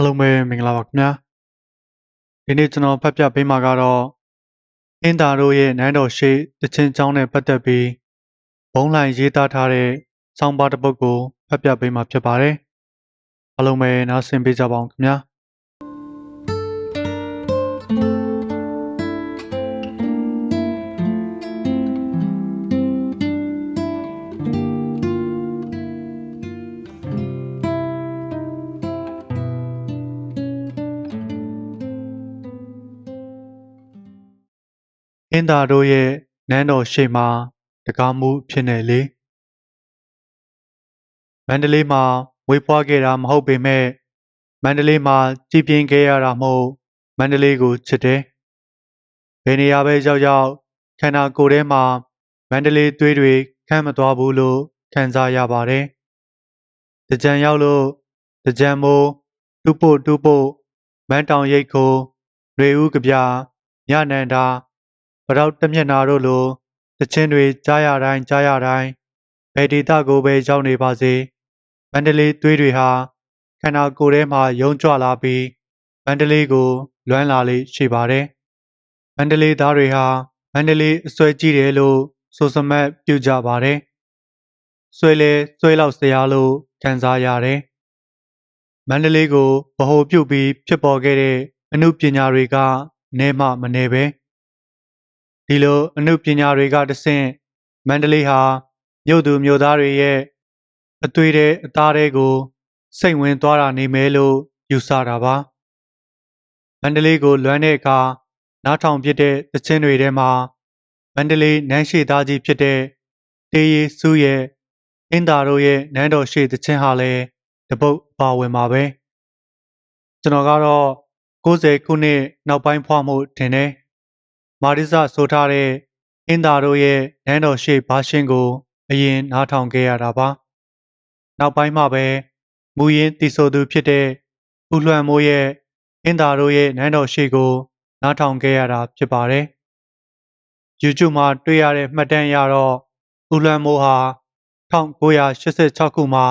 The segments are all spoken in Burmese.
အားလုံးပဲမင်္ဂလာပါခင်ဗျာဒီနေ့ကျွန်တော်ဖတ်ပြပေးမှာကတော့အင်းတာတို့ရဲ့နန်းတော်ရှိတချင်းကျောင်းနဲ့ပတ်သက်ပြီးဘုံလိုင်းရေးသားထားတဲ့စောင်းပါတစ်ပုဒ်ကိုဖတ်ပြပေးမှာဖြစ်ပါတယ်အားလုံးပဲနားဆင်ပေးကြပါအောင်ခင်ဗျာ င်းသာတို့ရဲ့နန်းတော်ရှိမှာတကားမှုဖြစ်နေလေမန္တလေးမှာဝေးဖွားခဲ့တာမဟုတ်ပေမဲ့မန္တလေးမှာကြည်ပြင်းခဲ့ရတာမို့မန္တလေးကိုချစ်တယ်ဘယ်နေရာပဲရောက်ရောက်ခန္ဓာကိုယ်ထဲမှာမန္တလေးသွေးတွေခန့်မသွားဘူးလို့ခံစားရပါတယ်တကြံရောက်လို့တကြံမိုးတူပို့တူပို့မန်းတောင်ရိတ်ကိုຫນွေဦးကပြညနန္ဒာ ပရောက်တမျက်နာတို့လိုတချင်းတွေကြားရတိုင်းကြားရတိုင်းဘယ်ဒေတာကိုပဲရောက်နေပါစေမန္တလေးသွေးတွေဟာခန္ဓာကိုယ်ထဲမှာယုံကြွလာပြီးမန္တလေးကို လွမ်းလာလေရှိပါတယ်မန္တလေးသားတွေဟာမန္တလေးအစွဲကြည့်တယ်လို့ဆိုစမတ်ပြုကြပါတယ်ဆွဲလဲဆွဲလောက်စရာလို့ခံစားရတယ်မန္တလေးကိုဗဟိုပြုတ်ပြီးဖြစ်ပေါ်ခဲ့တဲ့အမှုပညာတွေကနဲမှမနေပဲ ဒီလိုအမှုပညာတွေကတဆင့်မန္တလေးဟာမြို့သူမြို့သားတွေရဲ့အသွေးတဲ့အသားတွေကိုစိတ်ဝင်သွားတာနေမဲလို့ယူဆတာပါမန္တလေးကိုလွမ်းတဲ့အခါနားထောင်ပြတဲ့သချင်းတွေထဲမှာမန္တလေးနန်းရှိသားကြီးဖြစ်တဲ့တေးရီစုရဲ့အင်းသာတို့ရဲ့နန်းတော်ရှိသချင်းဟာလည်းတပုတ်ပါဝင်ပါပဲကျွန်တော်ကတော့90ခုနှစ်နောက်ပိုင်းဖွားမှုထင်တယ် မာရိစဆိုထားတဲ့အင်းသာတို့ရဲ့နန်းတော်ရှိဘာရှင်ကို အရင်နားထောင်ခဲ့ရတာပါနောက်ပိုင်းမှာပဲမူရင်းတည်ဆိုသူဖြစ်တဲ့ဦးလွှမ်းမိုးရဲ့အင်းသာတို့ရဲ့နန်းတော်ရှိကို နားထောင်ခဲ့ရတာဖြစ်ပါတယ် YouTube မှာတွေ့ရတဲ့မှတ်တမ်းအရတော့ဦးလွှမ်းမိုးဟာ1986ခုမှာ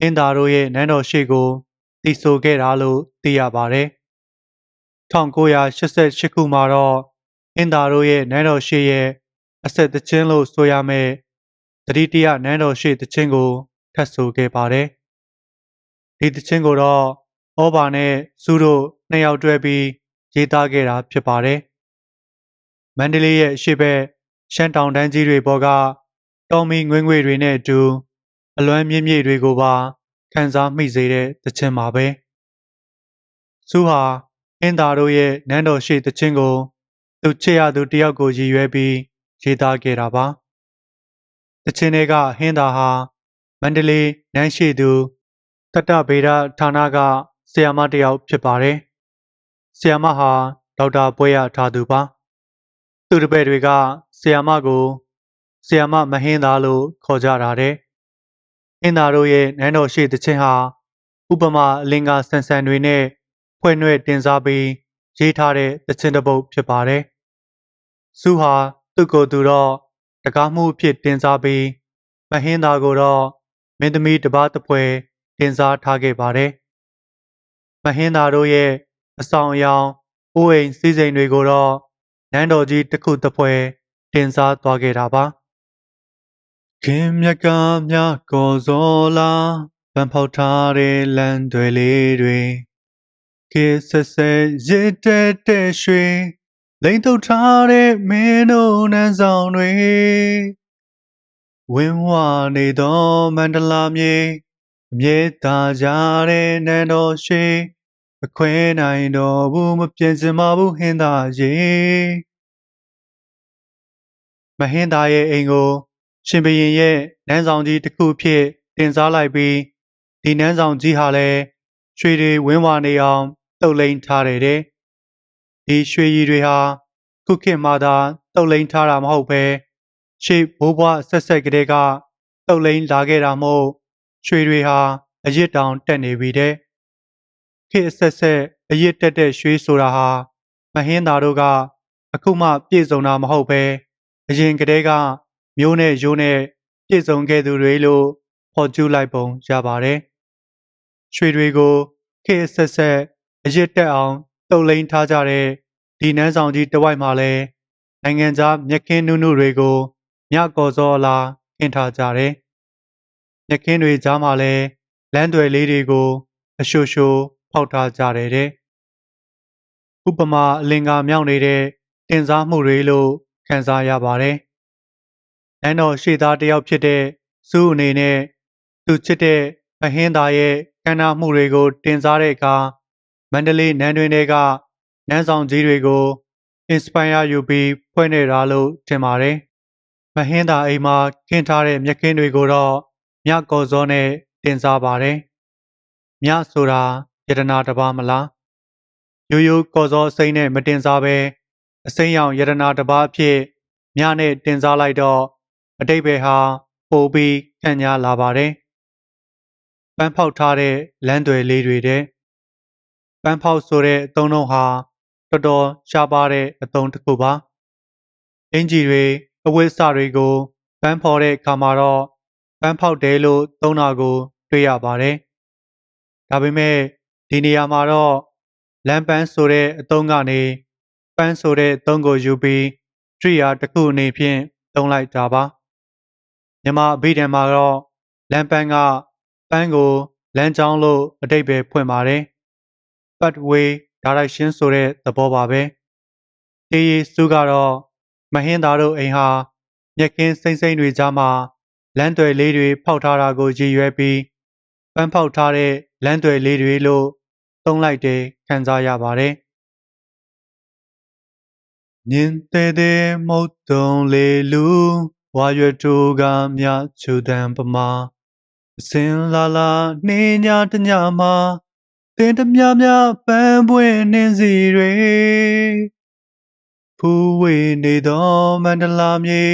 အင်းသာတို့ရဲ့နန်းတော်ရှိကိုတည်ဆိုခဲ့တာလို့သိရပါတယ်1988ခုမှာတော့ အင်းသာတို့ရဲ့နန်းတော်ရှိရဲ့အဆက်တချင်းလို့ဆိုရမယ်တတိတရနန်းတော်ရှိတချင်းကိုထပ်ဆိုခဲ့ပါတယ်ဒီတချင်းကိုတော့ဩဘာနဲ့စူးတို့နှစ်ယောက်တွဲပြီးရေးသားခဲ့တာဖြစ်ပါတယ်မန္တလေးရဲ့အရှိဘက်ရှမ်းတောင်တန်းကြီးတွေပေါ်ကတော်မီငွေငွေတွေနဲ့အတူအလွမ်းမြင့်မြင့်တွေကိုပါခန်းစားမိစေတဲ့တခြင်းပါပဲ။စူးဟာအင်းသာတို့ရဲ့နန်းတော်ရှိတခြင်းကို သူချစ်ရသူတယောက်ကိုရည်ရွယ်ပြီးရေးသားခဲ့တာပါ။တခြင်းတွေကဟင်းသာဟာမန္တလေးနန်းရှိသူတတဗေဒဌာနကဆီယာမတယောက်ဖြစ်ပါတယ်။ဆီယာမဟာဒေါက်တာပွဲရထားသူပါ။သူတပည့်တွေကဆီယာမကိုဆီယာမမဟင်းသားလို့ခေါ်ကြတာတဲ့အင်းသားတို့ရဲ့နန်းတော်ရှိသချင်းဟာဥပမာအလင်္ကာဆန်ဆန်တွေနဲ့ဖွဲ့နှဲ့တင်စားပြီးရေးထားတဲ့သချင်းတစ်ပုဒ်ဖြစ်ပါတယ်။ စုဟာသူ့ကိုယ်သူတော့တကားမှုအဖြစ်တင်စားပြီးမဟင်းသားကိုတော့မင်းသမီးတစ်ပါးတစ်ဖွဲတင်စားထားခဲ့ပါတယ်။မဟင်းသားတို့ရဲ့အဆောင်အယောင်အိုးအိမ်စီးစိမ်တွေကိုတော့နန်းတော်ကြီးတစ်ခုတစ်ဖွဲတင်စားသွားခဲ့တာပါ။ခင်မြတ်ကမြကောစောလာဗန်ဖောက်ထားတဲ့လမ်းတွေလေးတွေခေတ်ဆက်ဆက်ရစ်တဲ့တဲ့ရွှေ လိမ့်ထုတ်ထားတဲ့မင်းတို့နန်းဆောင်တွေဝင်းဝနေသောမန္တလာမြေအမြဲတာကြတဲ့နန်းတော်ရှိအခွဲနိုင်တော်ဘူးမပြင်းစင်မဘူးဟင်းသာရေမဟင်းသားရဲ့အိမ်ကို ရှင်ဘရင်ရဲ့နန်းဆောင်ကြီးတစ်ခုဖြစ်တင်စားလိုက်ပြီးဒီနန်းဆောင်ကြီးဟာလည်းရွှေတွေဝင်းဝနေအောင်တုပ်လိန်ထားတယ်တဲ့ ဒီရွှေရည်တွေဟာခုခေတ်မှသာတုပ်လိန်ထားတာမဟုတ်ပဲရှေ့ဘိုးဘွားဆက်ဆက်ကလေးကတုပ်လိန်လာခဲ့တာမို့ရွှေတွေဟာအရစ်တောင်တက်နေပြီတဲ့ခေတ်ဆက်ဆက်အရစ်တက်တဲ့ရွှေဆိုတာဟာမဟင်းသားတို့ကအခုမှပြည့်စုံတာမဟုတ်ပဲအရင်ကတည်းကမျိုးနဲ့ရိုးနဲ့ပြည့်စုံခဲ့သူတွေလို့ဖော်ကျူးလိုက်ပုံရပါတယ်။ရွှေတွေကိုခေတ်ဆက်ဆက်အရစ်တက်အောင် တုတ်လိန်ထားကြတဲ့ဒီနန်းဆောင်ကြီးတစ်ဝိုက်မှာလည်းနိုင်ငံခြားမြက်ခင်းနုနုတွေကိုမြကော်စောလာခင်းထားကြတယ်။မြက်ခင်းတွေကြားမှာလည်းလမ်းတွေလေးတွေကိုအရှိုရှိုဖောက်ထားကြတယ်တဲ့။ဥပမာအလင်္ကာမြောက်နေတဲ့တင်စားမှုတွေလို့ခံစားရပါတယ်။နန်းတော်ရှေ့သားတစ်ယောက်ဖြစ်တဲ့စုအနေနဲ့သူချစ်တဲ့မဟင်းသားရဲ့ကန္နာမှုတွေကိုတင်စားတဲ့အခါ မန္တလေးနန်းတွင်တွေကနန်းဆောင်ကြီးတွေကို inspire ယူပြီးဖွဲ့နေတာလို့ထင်ပါတယ်။မဟင်းသာအိမ်မှာခင်းထားတဲ့မြက်ခင်းတွေကိုတော့မြကော်စောနဲ့တင်စားပါတယ်။မြဆိုတာယတနာတစ်ပါးမလား။ရိုးရိုးကော်စောစိမ့်နဲ့မတင်စားပဲအစိမ်းရောင်ယတနာတစ်ပါးအဖြစ်မြနဲ့တင်စားလိုက်တော့အတိတ်ပဲဟာပိုပြီးခံညာလာပါတယ်။ပန်းဖောက်ထားတဲ့လမ်းတွေလေးတွေတဲ့ ပန်းဖောက်ဆိုတဲ့အသုံးနှုန်းဟာတော်တော်ရှားပါတဲ့အသုံးတစ်ခုပါအင်ဂျီတွေအဝတ်အစတွေကိုပန်းဖော်တဲ့အခါမှာတော့ပန်းဖောက်တယ်လို့သုံးတာကို တွေ့ရပါတယ်ဒါပေမဲ့ဒီနေရာမှာတော့လမ်းပန်းဆိုတဲ့အသုံးကနေပန်းဆိုတဲ့အသုံးကိုယူပြီးတရိယာတစ်ခုအနေဖြင့်သုံးလိုက်တာပါမြန်မာအဘိဓမ္မာတော့လမ်းပန်းကပန်းကိုလမ်းကြောင်းလို့အတိတ်ပဲဖွင့်ပါတယ် pathway direction ဆိုတဲ့သဘောပါပဲတေးရီစုကတော့မဟင်းသားတို့အိမ်ဟာမြက်ခင်းစိမ့်စိမ့်တွေကြားမှာလမ်းတွေလေးတွေဖောက်ထားတာကိုရည်ရွယ်ပြီးပန်းဖောက်ထားတဲ့လမ်းတွေလေးတွေလို့သုံးလိုက်တယ်ခံစားရပါတယ်ညင်တဲ့တဲ့မုတ်တုံလေလူဝါရွတူကမြချူတံပမာအစင်လာလာနေညာတညမှာ တင်တမြမြပန်းပွင့်နှင်းစီတွေဖူးဝေနေသောမန္တလာမြေ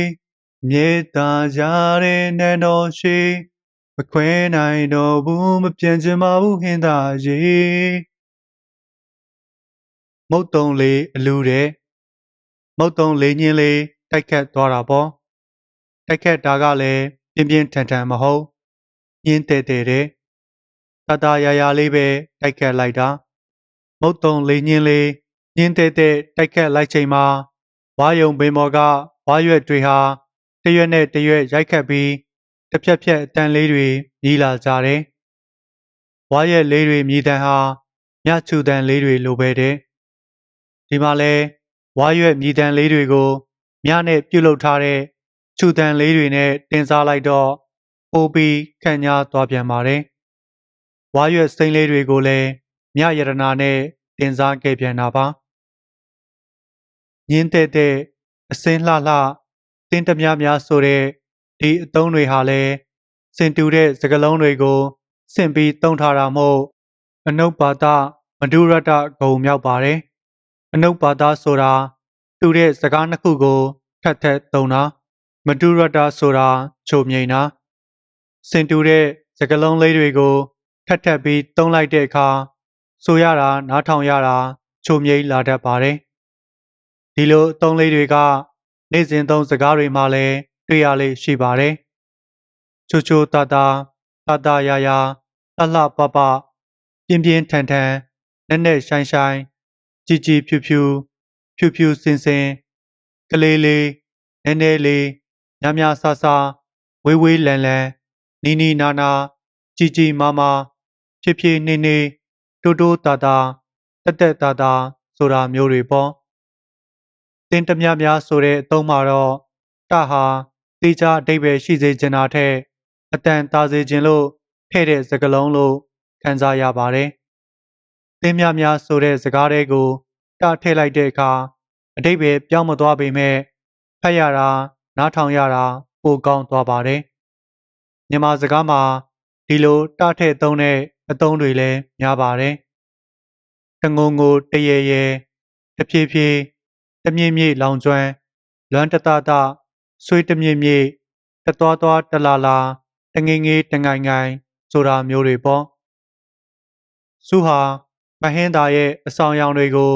မြေတာကြတဲ့နန်းတော်ရှိမခွဲနိုင်တော့ဘူးမပြန်ချင်ပါဘူးဟင်းသာရေမုတ်တုံလေးအလူတဲ့မုတ်တုံလေးညင်းလေးတိုက်ခတ်သွားတာပေါ့တိုက်ခတ်တာကလည်းပြင်းပြင်းထန်ထန်မဟုတ်ညင်းတဲ့တဲ့တဲ့ တတရာရာလေးပဲတိုက်ခတ်လိုက်တာမုတ်တုံလေးညင်းလေးညင်းတဲ့တဲ့တိုက်ခတ်လိုက်ချိန်မှာဝါယုံပင်မော်ကဝါရွက်တွေဟာတရွက်နဲ့တရွက်ရိုက်ခတ်ပြီးတစ်ဖြက်ဖြက်အတန်လေးတွေမြည်လာကြတယ်ဝါရက်လေးတွေမြည်တန်ဟာမြချူတန်လေးတွေလိုပဲတဲ့ဒီမှာလဲဝါရွက်မြည်တန်လေးတွေကိုမြနဲ့ပြုတ်လုထားတဲ့ချူတန်လေးတွေနဲ့တင်စားလိုက်တော့ပိုးပြီးခံညာသွားပြန်ပါတယ် ဝါရွက်စိမ့်လေးတွေကိုလည်းမြယရနာနဲ့တင်စားခဲ့ပြန်တာပါညင်းတဲ့တဲ့အစင်းလှလှတင်းတများများဆိုတဲ့ဒီအသုံးတွေဟာလည်းစင်တူတဲ့စကလုံးတွေကိုစင်ပြီးတုံးထားတာမို့အနုပ္ပါဒမဒုရတဂုံမြောက်ပါတယ်အနုပ္ပါဒဆိုတာတူတဲ့စကားနှစ်ခုကိုထပ်ထပ်သုံးတာမဒုရတဆိုတာချုပ်မြိန်တာစင်တူတဲ့စကလုံးလေးတွေကို ထပ်ထပ်ပြီးတုံးလိုက်တဲ့အခါဆိုရတာနားထောင်ရတာချုပ်မြိန်လာတတ်ပါတယ်ဒီလိုအသုံးလေးတွေက နေ့စဉ်သုံးစကားတွေမှာလည်းတွေ့ရလေရှိပါတယ်ချိုချိုတာတာတာတာယာယာလှလှပပပြင်းပြင်းထန်ထန်နဲ့နဲ့ရှိုင်းရှိုင်းကြည်ကြည်ဖြူဖြူဖြူဖြူစင်စင်ကလေးလေးနည်းနည်းလေးညမြဆဆဝေးဝေးလန်လန်နီနီနာနာကြည်ကြည်မာမာ ဖြည်းဖြည်းနှင်းနှင်းတိုးတိုးတာတာတက်တက်တာတာဆိုတာမျိုးတွေပေါ့တင်တမြများဆိုတဲ့အသုံးမှာတော့တဟာတေချာအဓိပ္ပာယ်ရှိစေချင်တာထက်အတန်တာစေခြင်းလို့ထည့်တဲ့စကားလုံးလို့ခံစားရပါတယ်။တင်းများများဆိုတဲ့စကားတွေကိုတထည့်လိုက်တဲ့အခါအဓိပ္ပာယ်ပြောင်းမသွားပေမဲ့ဖတ်ရတာနားထောင်ရတာပိုကောင်းသွားပါတယ်။မြန်မာစကားမှာဒီလိုတထည့်သုံးတဲ့ အသုံးတွေလည်းများပါတယ်။တငုံငိုတရေရေတဖြည်းဖြည်းတမြင့်မြင့်လောင်ကျွမ်းလွမ်းတတတဆွေးတမြင့်မြင့်တသွားသွားတလာလာတငငယ်တငိုင်ငိုင်ဆိုတာမျိုးတွေပေါ့စုဟာမဟင်းသားရဲ့အဆောင်ရောင်တွေကို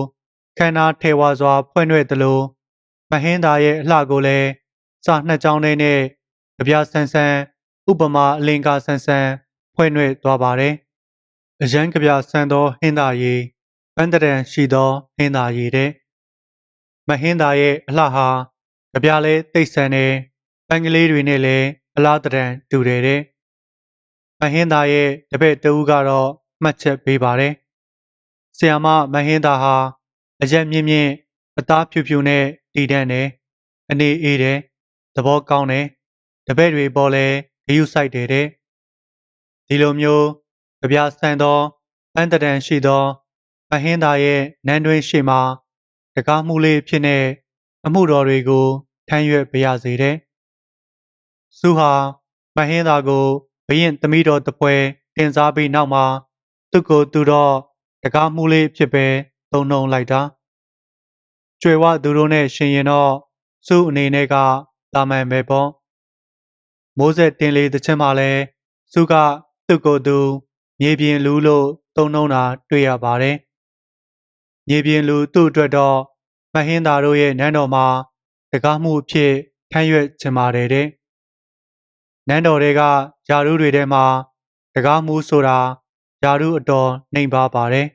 ခန္ဓာထေဝါစွာ ဖွင့်ရွက်သလိုမဟင်းသားရဲ့အလှကိုလည်းစာနှစ်ချောင်းနဲ့ကြပြဆန်းဆန်းဥပမာအလင်္ကာဆန်းဆန်းဖွင့်ရွက်သွားပါတယ် အရန်ကပြဆန်သောဟင်းသာရည်ပန်းတရံရှိသောဟင်းသာရည်တဲ့မဟင်းသာရဲ့အလှဟာကပြလဲတိတ်ဆန်တယ်ပန်းကလေးတွေနဲ့လည်းအလားတရံတူတယ်တဲ့မဟင်းသာရဲ့တပည့်တဦးကတော့မှတ်ချက်ပေးပါတယ်ဆီယာမမဟင်းသာဟာအရက်မြင့်မြင့်အသားဖြူဖြူနဲ့တည်တတ်တယ်အနေအေးတယ်သဘောကောင်းတယ်တပည့်တွေပေါ်လဲဂယုစိုက်တယ်တဲ့ဒီလိုမျိုး ကြပြဆန်သောအန်တရန်ရှိသောမဟင်းသားရဲ့နန်းတွင်ရှိမှတကားမှုလေးဖြစ်နေအမှုတော်တွေကိုထမ်းရွက်ပြရစေတဲ့စုဟာမဟင်းသားကိုဘရင်သမီးတော်တပွဲတင်စားပြီးနောက်မှာသူ့ကိုသူတော့တကားမှုလေးဖြစ်ပဲသုံးနှုံလိုက်တာကျွယ်ဝသူတို့နဲ့ရှင်ရင်တော့စုအနေနဲ့ကတာမန်ပဲပေါ့မိုးဆက်တင်လေတခြင်းမှလည်းစုကသူ့ကိုယ်သူ မြေပြင်လူလို့သုံးနှုံးတာတွေ့ရပါတယ်။မြေပြင်လူသူ့အတွက်တော့မဟင်းသားတို့ရဲ့နန်းတော်မှာတကားမှုအဖြစ်ထမ်းရွက်ချင်ပါတယ်တဲ့။နန်းတော်တွေကယာရုတွေထဲမှာတကားမှုဆိုတာယာရုအတော်နှိမ်ပါပါတယ်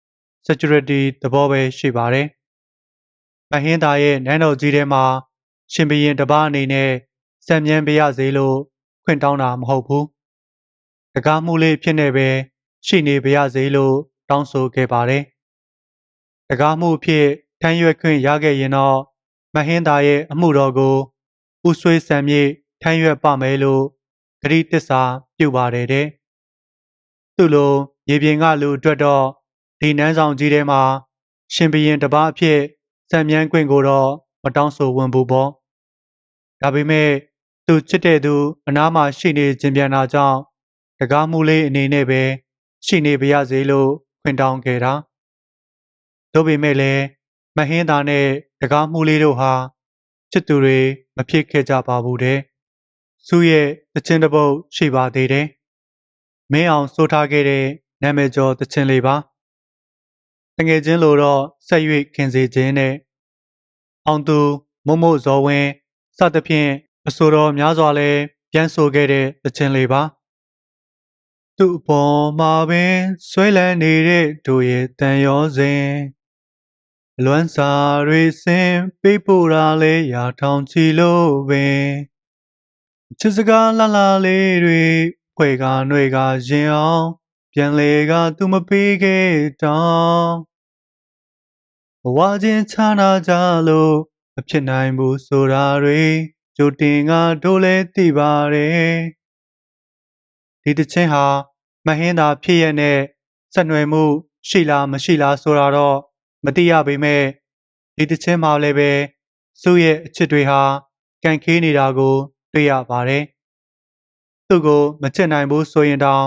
။ security သဘောပဲရှိပါတယ်။မဟင်းသားရဲ့နန်းတော်ကြီးထဲမှာရှင်ဘရင်တပားအနေနဲ့စံမြန်းပြရစေလို့ခွင့်တောင်းတာမဟုတ်ဘူး။ တကားမှုလေးဖြစ်နေပဲရှိနေပါရစေလို့တောင်းဆိုခဲ့ပါတယ်။တကားမှုဖြစ်ထမ်းရွက်ခွင့်ရခဲ့ရင်တော့မဟင်းသားရဲ့အမှုတော်ကိုဦးဆွေးဆံမြေထမ်းရွက်ပါမယ်လို့ဂရိတစ္ဆာပြုပါတယ်တဲ့။သူ့လိုရေပြင်ကလူအတွက်တော့ဒီနန်းဆောင်ကြီးထဲမှာရှင်ဘရင်တပားအဖြစ်စံမြန်းခွင့်ကိုတော့မတောင်းဆိုဝင်ဘူးပေါ့။ဒါပေမဲ့သူချစ်တဲ့သူအနားမှာရှိနေခြင်းပြန်တာကြောင့် တကားမှုလေးအနေနဲ့ပဲရှိနေပါရစေလို့ခွင့်တောင်းခဲ့တာတို့ပေမဲ့လည်းမဟင်းသားနဲ့တကားမှုလေးတို့ဟာချစ်သူတွေမဖြစ်ခဲ့ကြပါဘူးတဲ့စုရဲ့တခြင်းတစ်ပုတ်ရှိပါသေးတယ်မင်းအောင်စိုးထားခဲ့တဲ့နာမည်ကျော်တခြင်းလေးပါတငယ်ချင်းလိုတော့ဆက်၍ခင်စေခြင်းနဲ့အောင်သူမုံမို့ဇော်ဝင်းစသဖြင့်အဆိုတော်များစွာလဲပြန်ဆိုခဲ့တဲ့တခြင်းလေးပါ သူ့ပေါ်မှာပင်ဆွဲလန်းနေတဲ့တို့ရဲ့တန်ရောစဉ်အလွမ်းစာတွေစင်ပေးပို့တာလဲရာထောင်ချီလို့ပင်ချစ်စကားလှလှလေးတွေဖွဲ့ကຫນွေကရင်အောင်ပြန်လေကသူမပေးခဲ့တောင်းဘဝချင်းချာနာကြလို့မဖြစ်နိုင်ဘူးဆိုတာတွေကြိုတင်ကတို့လဲသိပါတယ်ဒီတခြင်းဟာ မဟင်းသာဖြစ်ရတဲ့ဆက်နွယ်မှု ရှိလားမရှိလားဆိုတာတော့မသိရပေမဲ့ဒီတခြင်းမှာလည်းပဲစုရဲ့အချစ်တွေဟာကန်ခေးနေတာကို တွေ့ရပါတယ်သူ့ကိုမချစ်နိုင်ဘူးဆိုရင်တောင်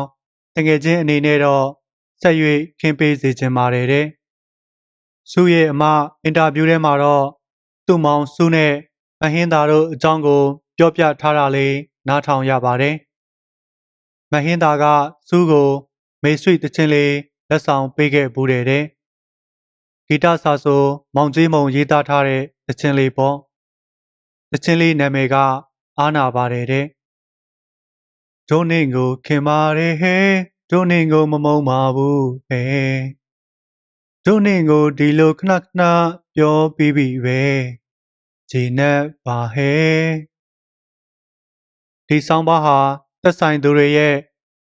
တကယ်ချင်းအနေနဲ့တော့ဆက်၍ခင်းပေးစေချင်ပါတယ်တဲ့စုရဲ့အမအင်တာဗျူးထဲမှာတော့သူ့မောင်စုနဲ့အဟင်းသားတို့အကြောင်းကို ပြောပြထားတာလေးနားထောင်ရပါတယ် မဟင်းသားကစူးကို မေဆွေတချင်းလေးလက်ဆောင်ပေးခဲ့ဘူးတဲ့တဲ့ဂီတဆာဆိုမောင်ကြီးမုံရေးသားထားတဲ့တချင်းလေးပေါ့တချင်းလေးနာမည်က အာနာပါတယ်တဲ့ဒုနေကိုခင်မာရဲဟဲဒုနေကိုမမုံပါဘူးဟဲဒုနေကိုဒီလိုခဏခဏပြောပြီးပြီပဲဂျင်းနဲ့ပါဟဲဒီဆောင်ပါဟာ သက်ဆိုင်သူတွေရဲ့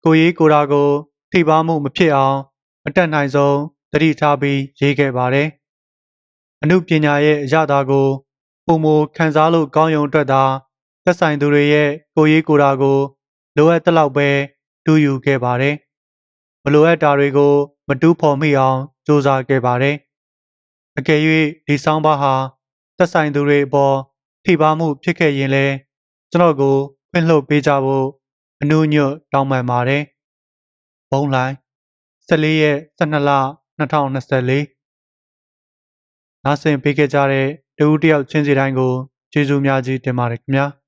ကိုရေးကိုရာကိုထိပါမှုမဖြစ်အောင်အတက်နိုင်ဆုံးတတိထားပြီးရေးခဲ့ပါတယ်။အမှုပညာရဲ့အရသာကိုပုံမခန်းစားလို့ကောင်းရုံအတွက်သာသက်ဆိုင်သူတွေရဲ့ကိုရေးကိုရာကိုလိုအပ်တဲ့လောက်ပဲတူယူခဲ့ပါတယ်။မလိုအပ်တာတွေကို မတူးဖော်မိအောင်စူးစမ်းခဲ့ပါတယ်။အကယ်၍ဒီဆောင်ပါဟာသက်ဆိုင်သူတွေအပေါ်ထိပါမှုဖြစ်ခဲ့ရင်လည်းကျွန်တော်ကိုခွင့်လွှတ်ပေးကြဖို့ အနုညွတ်တောင်းပန်ပါတယ်။ဘုံလိုင်း14ရက်12လ2024နားဆင်ပေးခဲ့ကြတဲ့တဦးတယောက်ချင်းစီတိုင်းကိုကျေးဇူးများကြီးတင်ပါတယ်ခင်ဗျာ။